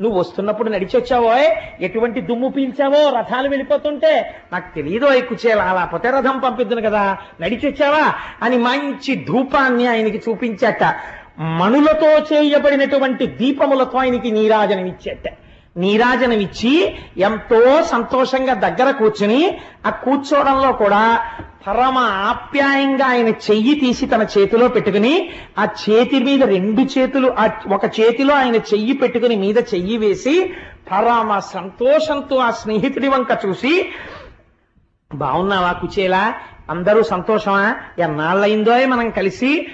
నువ్వు వస్తున్నప్పుడు నడిచి వచ్చావో ఎటువంటి దుమ్ము పీల్చావో? రథాలు వెళ్ళిపోతుంటే? నాకు తెలియదు అయి అలా పోతే రథం పంపిద్దును కదా. నడిచి వచ్చావా అని మంచి ధూపాన్ని ఆయనకి చూపించాట. మణులతో చేయబడినటువంటి దీపములతో ఆయనకి నీరాజనమిచ్చేట. నీరాజనమిచ్చి ఎంతో సంతోషంగా దగ్గర కూర్చుని ఆ కూర్చోవడంలో కూడా పరమ ఆప్యాయంగా ఆయన చెయ్యి తీసి తన చేతిలో పెట్టుకుని ఆ చేతి మీద రెండు చేతులు ఆ ఒక చేతిలో ఆయన చెయ్యి పెట్టుకుని మీద చెయ్యి వేసి పరమ సంతోషంతో ఆ స్నేహితుడి వంక చూసి బాగున్నావా కుచేలా? అందరూ సంతోషమా? ఎన్నాళ్ళయిందో మనం కలిసి?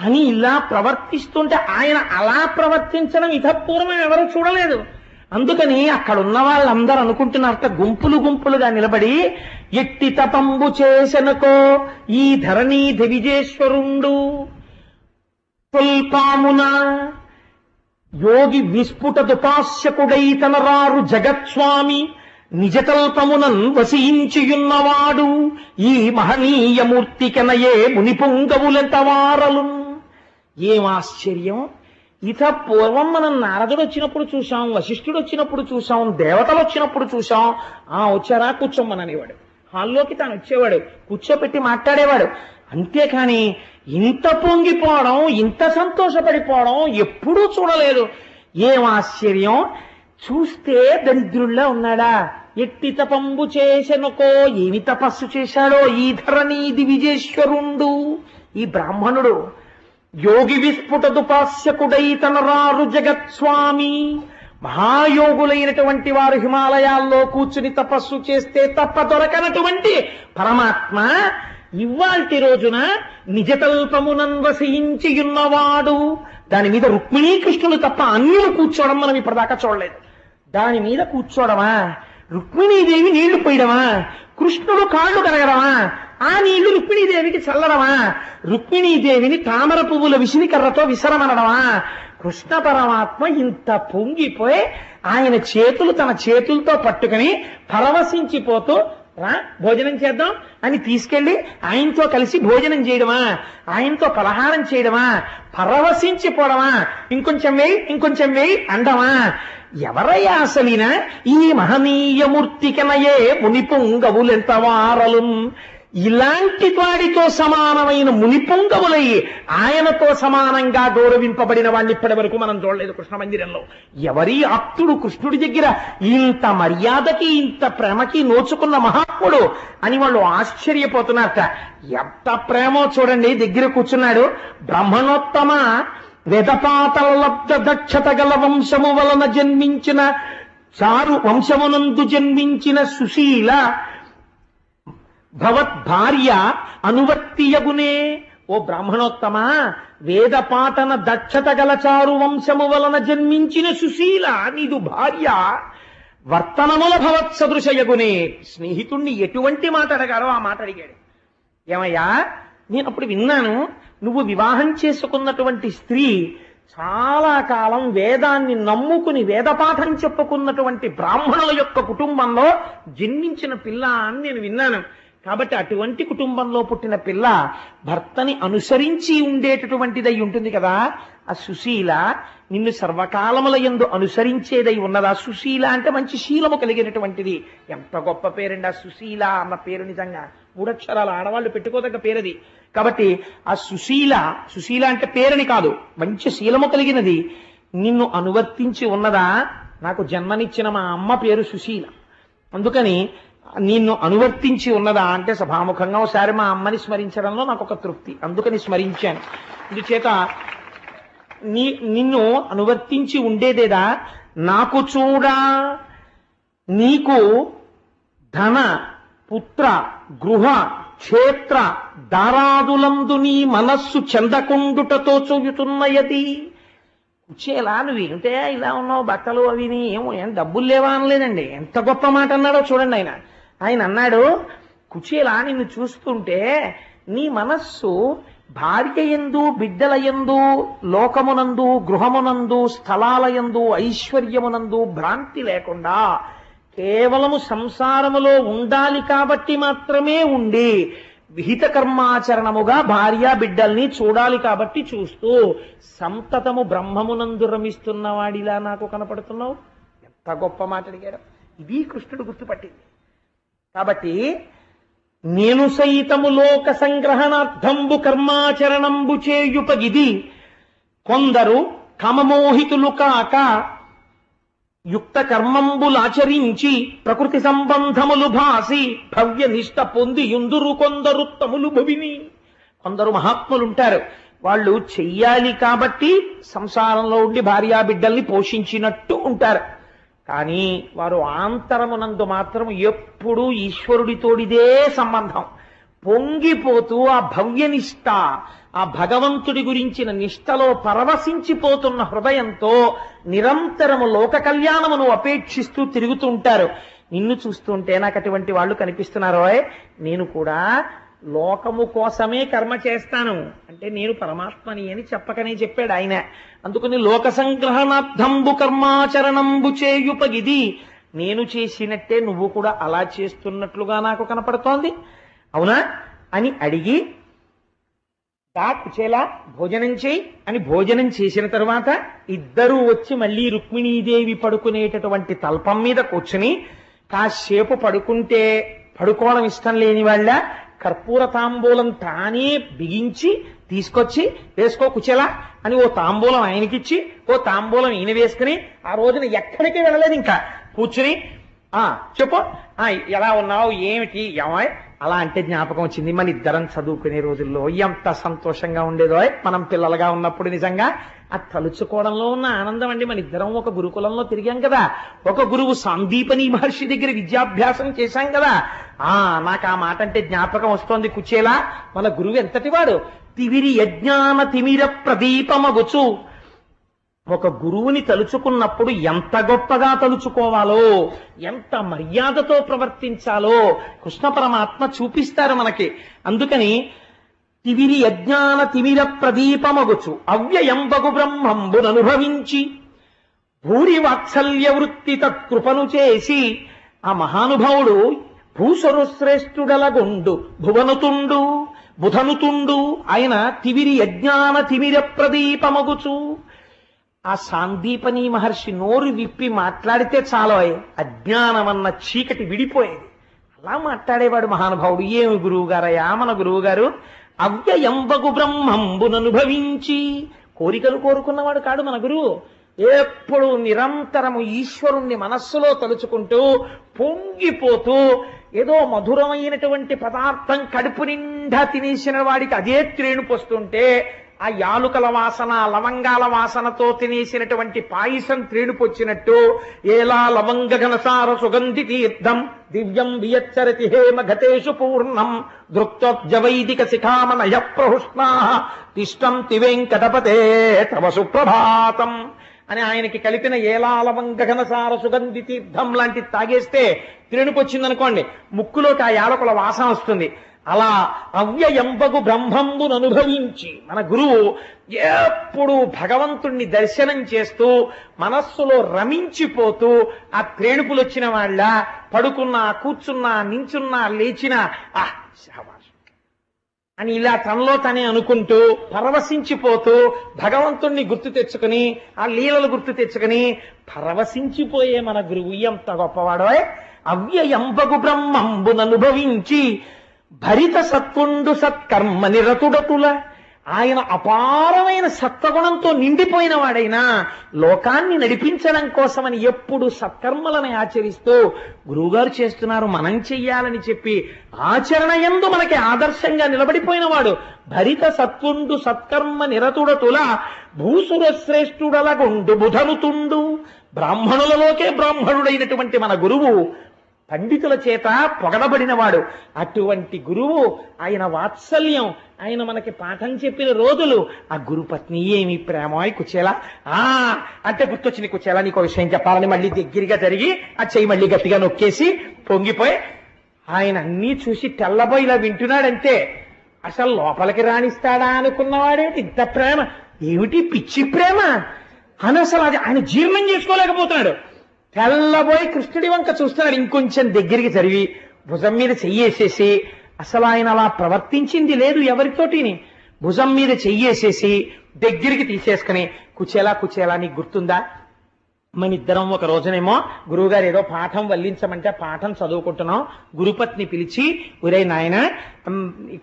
అని ఇలా ప్రవర్తిస్తుంటే ఆయన అలా ప్రవర్తించడం ఇతపూర్వం ఎవరు చూడలేదు. అందుకని అక్కడ ఉన్న వాళ్ళందరూ అనుకుంటున్నారట గుంపులు గుంపులుగా నిలబడి ఎట్టి తపంబు చేసెనకో ఈ ధరణీ దివిజేశ్వరుండు స్వల్పామున యోగి విస్ఫుట దుపాస్యకుడై తనరారు జగత్స్వామి నిజకల్పమునన్ వసించియున్నవాడు ఈ మహనీయమూర్తి కెనయే మునిపుంగవులెంతవారలు ఏం ఆశ్చర్యం? ఇత పూర్వం మనం నారదుడు వచ్చినప్పుడు చూసాం వశిష్ఠుడు వచ్చినప్పుడు చూసాం దేవతలు వచ్చినప్పుడు చూసాం ఆ వచ్చారా? కూర్చోమ్మననేవాడు హాల్లోకి తాను వచ్చేవాడు. కూర్చోపెట్టి మాట్లాడేవాడు. అంతేకాని ఇంత పొంగిపోవడం ఇంత సంతోషపడిపోవడం ఎప్పుడూ చూడలేదు. ఏం ఆశ్చర్యం? చూస్తే దరిద్రుల్లో ఉన్నాడా? ఎట్టి తపంబు చేసెనుకో ఏమి తపస్సు చేశాడో ఈ ధరణి దివిజేశ్వరుండు. ఈ బ్రాహ్మణుడు యోగి విస్ఫుట దుపాస్యకుడై తనరారు జగత్స్వామి. మహాయోగులైనటువంటి వారు హిమాలయాల్లో కూర్చుని తపస్సు చేస్తే తప్ప దొరకనటువంటి పరమాత్మ ఇవాల్టి రోజున నిజకల్పమునం వసించియున్నవాడు దాని మీద రుక్మిణీ కృష్ణులు తప్ప అన్యులు కూర్చోవడం మనం ఇప్పటిదాకా చూడలేదు. దాని మీద కూర్చోవడమా రుక్మిణీదేవి నీళ్ళు పోయడమా? కృష్ణుడు కాళ్ళు కడగడమా? ఆ నీళ్ళు రుక్మిణీదేవికి చల్లడమా? రుక్మిణీదేవిని తామర పువ్వుల విసిరికర్రతో విసరమనడమా? కృష్ణ పరమాత్మ ఇంత పొంగిపోయి ఆయన చేతులు తన చేతులతో పట్టుకుని పరవశించిపోతూ రా భోజనం చేద్దాం అని తీసుకెళ్ళి ఆయనతో కలిసి భోజనం చేయడమా? ఆయనతో పలహారం చేయడమా? పరవశించిపోవడమా ఇంకొంచెం వేయి ఇంకొంచెం వేయి అండమా? ఎవరయ్యా అసలిన? ఈ మహనీయమూర్తికనయే మునిపొంగవులెంత వారలు? ఇలాంటి వాడితో సమానమైన మునిపొంగవులై ఆయనతో సమానంగా గౌరవింపబడిన వాడిని ఇప్పటి వరకు మనం చూడలేదు కృష్ణ మందిరంలో. ఎవరి ఆప్తుడు కృష్ణుడి దగ్గర ఇంత మర్యాదకి ఇంత ప్రేమకి నోచుకున్న మహాత్ముడు అని వాళ్ళు ఆశ్చర్యపోతున్నారట. ఎంత ప్రేమో చూడండి దగ్గర కూర్చున్నాడు. బ్రహ్మణోత్తమ వెదపాతలబ్ధ దక్షత గల వంశము వలన జన్మించిన చారు వంశమునందు జన్మించిన సుశీల భవత్ భార్య అనువర్తియగునే. ఓ బ్రాహ్మణోత్తమ వేదపాటన దక్షత గల చారు వంశము వలన జన్మించిన సుశీల నీదు భార్య వర్తనముల భవత్ సదృశయగునే. స్నేహితుణ్ణి ఎటువంటి మాట అడగారో ఆ మాట అడిగాడు. ఏమయ్యా నేను అప్పుడు విన్నాను నువ్వు వివాహం చేసుకున్నటువంటి స్త్రీ చాలా కాలం వేదాన్ని నమ్ముకుని వేదపాఠం చెప్పుకున్నటువంటి బ్రాహ్మణుల యొక్క కుటుంబంలో జన్మించిన పిల్ల అని నేను విన్నాను. కాబట్టి అటువంటి కుటుంబంలో పుట్టిన పిల్ల భర్తని అనుసరించి ఉండేటటువంటిదై ఉంటుంది కదా. ఆ సుశీల నిన్ను సర్వకాలముల ఎందు అనుసరించేదై ఉన్నదా? సుశీల అంటే మంచి శీలము కలిగినటువంటిది. ఎంత గొప్ప పేరండి ఆ సుశీల అన్న పేరు నిజంగా. మూడక్షరాలు ఆడవాళ్ళు పెట్టుకోదగ్గ పేరది. కాబట్టి ఆ సుశీల సుశీల అంటే పేరని కాదు మంచి శీలము కలిగినది. నిన్ను అనువర్తించి ఉన్నదా? నాకు జన్మనిచ్చిన మా అమ్మ పేరు సుశీల. అందుకని నిన్ను అనువర్తించి ఉన్నదా అంటే సభాముఖంగా ఒకసారి మా అమ్మని స్మరించడంలో నాకు ఒక తృప్తి. అందుకని స్మరించాను. అందుచేత నీ నిన్ను అనువర్తించి ఉండేదేదా? నాకు చూడా నీకు ధన పుత్ర గృహ క్షేత్ర దారాదులందు నీ మనస్సు చెందకుండుటతో చూయుతున్నయది. కూర్చేలా నువ్వేమిటే ఇలా ఉన్నావు? బట్టలు అవి ఏమో? ఏం డబ్బులు లేవా అనలేదండి. ఎంత గొప్ప మాట అన్నాడో చూడండి ఆయన. ఆయన అన్నాడు కుచేలా నిన్ను చూస్తుంటే నీ మనస్సు భార్య ఎందు బిడ్డల ఎందు లోకమునందు గృహమునందు స్థలాలయందు ఐశ్వర్యమునందు భ్రాంతి లేకుండా కేవలము సంసారములో ఉండాలి కాబట్టి మాత్రమే ఉండి విహిత కర్మాచరణముగా భార్య బిడ్డల్ని చూడాలి కాబట్టి చూస్తూ సంతతము బ్రహ్మమునందు రమిస్తున్న వాడిలా నాకు కనపడుతున్నావు? ఎంత గొప్ప మాట అడిగాడు ఇది కృష్ణుడు గుర్తుపట్టింది. కాబట్టి నేను సైతము లోక సంగ్రహణార్థంబు కర్మాచరణంబు చేయుపగిది కొందరు కమమోహితులు కాక యుక్త కర్మంబులాచరించి ప్రకృతి సంబంధములు భాసి భవ్య నిష్ట పొంది యుందురు కొందరు తములు భవిని. కొందరు మహాత్ములుంటారు. వాళ్ళు చెయ్యాలి కాబట్టి సంసారంలో ఉండి భార్యా బిడ్డల్ని పోషించినట్టు ఉంటారు. కానీ వారు ఆంతరమునందు మాత్రం ఎప్పుడూ ఈశ్వరుడితోడిదే సంబంధం. పొంగిపోతూ ఆ భవ్యనిష్ట ఆ భగవంతుడి గురించిన నిష్టలో పరవశించిపోతున్న హృదయంతో నిరంతరము లోక కళ్యాణమును అపేక్షిస్తూ తిరుగుతుంటారు నిన్ను చూస్తుంటే నాకు అటువంటి వాళ్ళు కనిపిస్తున్నారో నేను కూడా లోకము కోసమే కర్మ చేస్తాను. అంటే నేను పరమాత్మని అని చెప్పకనే చెప్పాడు ఆయన. అందుకని లోక సంగ్రహణార్థంబు కర్మాచరణంబు చేయుపగిది. నేను చేసినట్టే నువ్వు కూడా అలా చేస్తున్నట్లుగా నాకు కనపడుతోంది. అవునా? అని అడిగి దా కుచేలా భోజనం చేయి అని భోజనం చేసిన తర్వాత ఇద్దరూ వచ్చి మళ్ళీ రుక్మిణీదేవి పడుకునేటటువంటి తల్పం మీద కూర్చుని కాసేపు పడుకుంటే పడుకోవడం ఇష్టం లేని వాళ్ళ కర్పూర తాంబూలం తానే బిగించి తీసుకొచ్చి వేసుకో కుచేలా అని ఓ తాంబూలం ఆయనకిచ్చి ఓ తాంబూలం ఈయన వేసుకుని ఆ రోజున ఎక్కడికి వెళ్ళలేదు ఇంకా. కూర్చుని ఆ చెప్పు. ఆ ఎలా ఉన్నావు? ఏమిటి? ఏమాయ్ అలా అంటే జ్ఞాపకం వచ్చింది. మన ఇద్దరం చదువుకునే రోజుల్లో ఎంత సంతోషంగా ఉండేదో. మనం పిల్లలుగా ఉన్నప్పుడు నిజంగా ఆ తలుచుకోవడంలో ఉన్న ఆనందం అండి. మన ఇద్దరం ఒక గురుకులంలో తిరిగాం కదా. ఒక గురువు సందీపని మహర్షి దగ్గర విద్యాభ్యాసం చేశాం కదా. ఆ నాకు ఆ మాట అంటే జ్ఞాపకం వస్తోంది కుచేలా. మన గురువు ఎంతటి వాడు తివిరి యజ్ఞాన తిమిర ప్రదీపమగుచు. ఒక గురువుని తలుచుకున్నప్పుడు ఎంత గొప్పగా తలుచుకోవాలో ఎంత మర్యాదతో ప్రవర్తించాలో కృష్ణ పరమాత్మ చూపిస్తారు మనకి. అందుకని తివిరి యజ్ఞాన తిమిర ప్రదీపమగుచు అవ్యయంబగు బ్రహ్మంబుననుభవించి భూరి వాత్సల్య వృత్తి తత్కృపను చేసి ఆ మహానుభావుడు భూసరుశ్రేష్ఠుడలగొండు భువనుతుండు బుధనుతుండు ఆయన తివిరి యజ్ఞాన తిమిర ప్రదీపమగుచు ఆ సాందీపని మహర్షి నోరు విప్పి మాట్లాడితే చాలు అజ్ఞానమన్న చీకటి విడిపోయేది. అలా మాట్లాడేవాడు మహానుభావుడు. ఏమి గురువు గారయ్యా మన గురువు గారు అవ్యయంబగు బ్రహ్మంబుననుభవించి కోరికలు కోరుకున్నవాడు కాడు మన గురువు. ఎప్పుడు నిరంతరము ఈశ్వరుణ్ణి మనస్సులో తలుచుకుంటూ పొంగిపోతూ ఏదో మధురమైనటువంటి పదార్థం కడుపు నిండా తినేసిన వాడికి అదే త్రేణు పోస్తుంటే ఆ యాలుకల వాసన లవంగాల వాసనతో తినేసినటువంటి పాయసం త్రేణుపొచ్చినట్టు ఏలా లవంగ ఘనసార సుగంధి తీర్థం దివ్యం వియచ్చరతి హేమ ఘటేషు పూర్ణం దృక్తోజ్జవైదిక శిఖామనయ ప్రహుష్ణా తిష్టం తివేంకటపతే తవ సుప్రభాతం అని ఆయనకి కలిపిన ఏలా లవంగ సుగంధి తీర్థం లాంటి తాగేస్తే త్రేణుకొచ్చిందనుకోండి ముక్కులోకి ఆ యాలకుల వాసన వస్తుంది. అలా అవ్యయంబగు బ్రహ్మంబును అనుభవించి మన గురువు ఎప్పుడు భగవంతుణ్ణి దర్శనం చేస్తూ మనస్సులో రమించిపోతూ ఆ త్రేణుకులు వచ్చిన వాళ్ళ పడుకున్నా కూర్చున్నా నించున్నా లేచినా ఆ శాబాష్ అని ఇలా తనలో తనే అనుకుంటూ పరవశించిపోతూ భగవంతుణ్ణి గుర్తు తెచ్చుకుని ఆ లీలలు గుర్తు తెచ్చుకుని పరవశించిపోయే మన గురువు ఎంత గొప్పవాడో అవ్యయంబగు బ్రహ్మంబుననుభవించి భరిత సత్వుండు సత్కర్మ నిరతుడతుల. ఆయన అపారమైన సత్వగుణంతో నిండిపోయిన వాడైనా లోకాన్ని నడిపించడం కోసమని ఎప్పుడు సత్కర్మలని ఆచరిస్తూ గురువుగారు చేస్తున్నారు మనం చెయ్యాలని చెప్పి ఆచరణ ఎందు మనకి ఆదర్శంగా నిలబడిపోయినవాడు భరిత సత్వుండు సత్కర్మ నిరతుడతుల భూసురశ్రేష్ఠుడలగుండు బుధనుతుండు. బ్రాహ్మణులలోకే బ్రాహ్మణుడైనటువంటి మన గురువు పండితుల చేత పొగడబడినవాడు. అటువంటి గురువు ఆయన వాత్సల్యం ఆయన మనకి పాఠం చెప్పిన రోజులు. ఆ గురు పత్ని ఏమి ప్రేమాయి కుచేలా? ఆ అంటే గుర్తొచ్చింది కుచేలా నీకు విషయం చెప్పాలని మళ్ళీ దగ్గరగా జరిగి ఆ చెయ్యి మళ్ళీ గట్టిగా నొక్కేసి పొంగిపోయి ఆయన అన్నీ చూసి తెల్లబోయి ఇలా వింటున్నాడంతే. అసలు లోపలికి రాణిస్తాడా అనుకున్నవాడేమిటి ఇంత ప్రేమ. ఏమిటి పిచ్చి ప్రేమ? అని అసలు అది ఆయన జీర్ణం చేసుకోలేకపోతున్నాడు. తెల్లబోయి కృష్ణుడి వంక చూస్తున్నాడు. ఇంకొంచెం దగ్గరికి చదివి భుజం మీద చెయ్యేసేసి అసలు ఆయన అలా ప్రవర్తించింది లేదు ఎవరితోటిని. భుజం మీద చెయ్యేసేసి దగ్గరికి తీసేసుకుని కుచేలా కుచేలా నీకు గుర్తుందా? మన ఇద్దరం ఒక రోజునేమో గురువుగారు ఏదో పాఠం వల్లించమంటే పాఠం చదువుకుంటున్నాం. గురుపత్ని పిలిచి ఒరే నాయన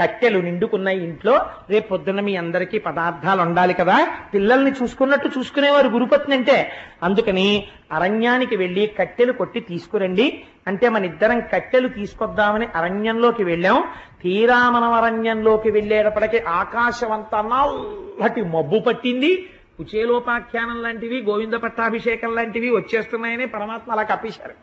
కట్టెలు నిండుకున్నాయి ఇంట్లో. రేపు పొద్దున్న మీ అందరికీ పదార్థాలు ఉండాలి కదా. పిల్లల్ని చూసుకున్నట్టు చూసుకునేవారు గురుపత్ని అంటే. అందుకని అరణ్యానికి వెళ్ళి కట్టెలు కొట్టి తీసుకురండి. అంటే మన ఇద్దరం కట్టెలు తీసుకొద్దామని అరణ్యంలోకి వెళ్ళాం. తీరా మనం అరణ్యంలోకి వెళ్ళేటప్పటికి ఆకాశం అంతా నల్లటి మబ్బు పట్టింది. కుచేలోపాఖ్యానం లాంటివి గోవింద పట్టాభిషేకం లాంటివి వచ్చేస్తున్నాయని పరమాత్మ అలా కప్పేశారు